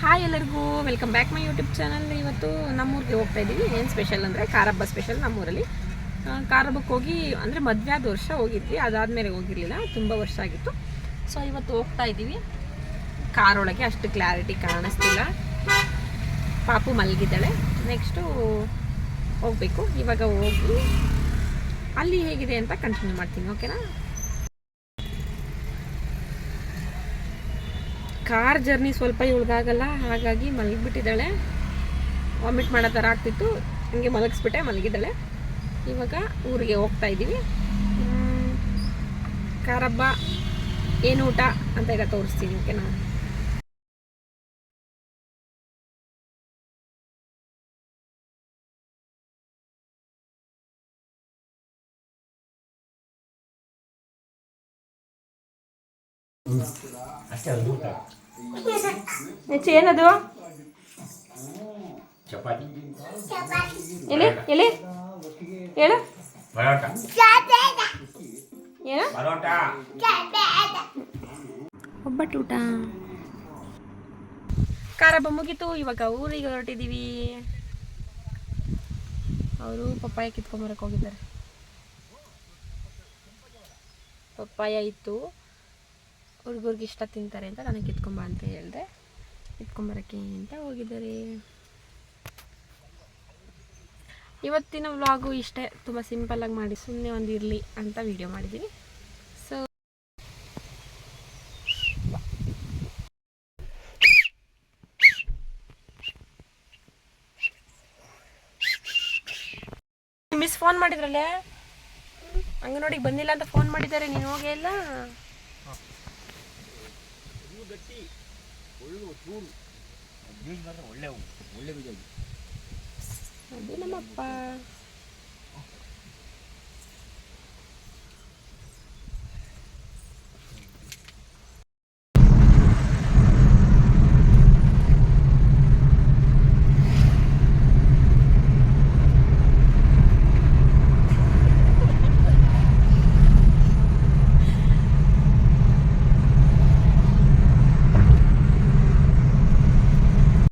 Hi ಎಲ್ಲರಿಗೂ welcome back my YouTube channel ಇವತ್ತು ನಮ್ಮೂರಿಗೆ ಹೋಗ್ತಾ ಇದ್ದೀವಿ ಏನು ಸ್ಪೆಷಲ್ ಅಂದರೆ ಹಬ್ಬ ಸ್ಪೆಷಲ್ ನಮ್ಮೂರಲ್ಲಿ. ಆ, ಕಾರಬ್ಬಕ್ಕೆ ಹೋಗಿ ಅಂದರೆ ಮದುವೆ ಆದ ವರ್ಷ ಹೋಗಿದ್ವಿ. ಅದಾದಮೇಲೆ ಹೋಗಿರಲಿಲ್ಲ. ತುಂಬ ವರ್ಷ ಆಗಿತ್ತು. ಸೊ ಇವತ್ತು ಹೋಗ್ತಾ ಇದ್ದೀವಿ ಕಾರೊಳಗೆ ಅಷ್ಟು ಕ್ಲಾರಿಟಿ ಕಾಣಿಸ್ತಿಲ್ಲ. ಪಾಪು ಮಲಗಿದ್ದಾಳೆ. ನೆಕ್ಸ್ಟು ಹೋಗಬೇಕು. ಇವಾಗ ಹೋಗಿ ಅಲ್ಲಿ ಹೇಗಿದೆ ಅಂತ ಕಂಟಿನ್ಯೂ ಮಾಡ್ತೀನಿ ಓಕೆನಾ ಕಾರ್ ಜರ್ನಿ ಸ್ವಲ್ಪ ಇವಳಿಗಾಗಲ್ಲ, ಹಾಗಾಗಿ ಮಲಗಿಬಿಟ್ಟಿದ್ದಾಳೆ. ವಾಮಿಟ್ ಮಾಡೋ ಥರ ಆಗ್ತಿತ್ತು. ಹಂಗೆ ಮಲಗಿಸ್ಬಿಟ್ಟೆ, ಮಲಗಿದ್ದಾಳೆ. ಇವಾಗ ಊರಿಗೆ ಹೋಗ್ತಾ ಇದ್ದೀವಿ. ಕಾರಬ್ಬ ಏನು ಊಟ ಅಂತ ಈಗ ತೋರಿಸ್ತೀನಿ, ಓಕೆನಾ? ಅಷ್ಟೇ ಹೆಚ್ಚು ಏನದು? ಚಪಾತಿ. ಎಲ್ಲಿ? ಎಲ್ಲಿ? ಹೇಳು. ಪರೋಟ. ಏನು? ಪರೋಟ. ಒಬ್ಬಟ್ಟು ಊಟ ಕಾರಬ್ಬ ಮುಗೀತು ಇವಾಗ ಊರಿಗೆ ಹೊರಟಿದ್ದೀವಿ. ಅವರು ಪಪ್ಪಾಯ ಕಿತ್ಕೊಂಬರಕ್ಕೆ ಹೋಗಿದ್ದಾರೆ. ಪಪ್ಪಾಯ ಇತ್ತು. ಹುಡುಗರಿಗೆ ಇಷ್ಟ ತಿಂತಾರೆ ಅಂತ ನನಗೆ ಕಿತ್ಕೊಂಬ ಅಂತ ಹೇಳಿದೆ. ಕಿತ್ಕೊಂಬರಕ್ಕೆ ಅಂತ ಹೋಗಿದ್ದಾರೆ. ಇವತ್ತಿನ ವ್ಲಾಗು ಇಷ್ಟೇ. ತುಂಬ ಸಿಂಪಲ್ಲಾಗಿ ಮಾಡಿ ಸುಮ್ಮನೆ ಒಂದು ಇರಲಿ ಅಂತ ವಿಡಿಯೋ ಮಾಡಿದ್ದೀನಿ ಸೊ ಮಿಸ್ ಫೋನ್ ಮಾಡಿದ್ರಲ್ಲೇ? ನೋಡಿ ಬಂದಿಲ್ಲ ಅಂತ ಫೋನ್ ಮಾಡಿದ್ದಾರೆ, ನೀನು ಹೋಗೇ ಇಲ್ಲ? ಒಳ್ಳೆ ಒಳ್ಳೆ ಬೀಜ ಅದು ನಮ್ಮಪ್ಪ.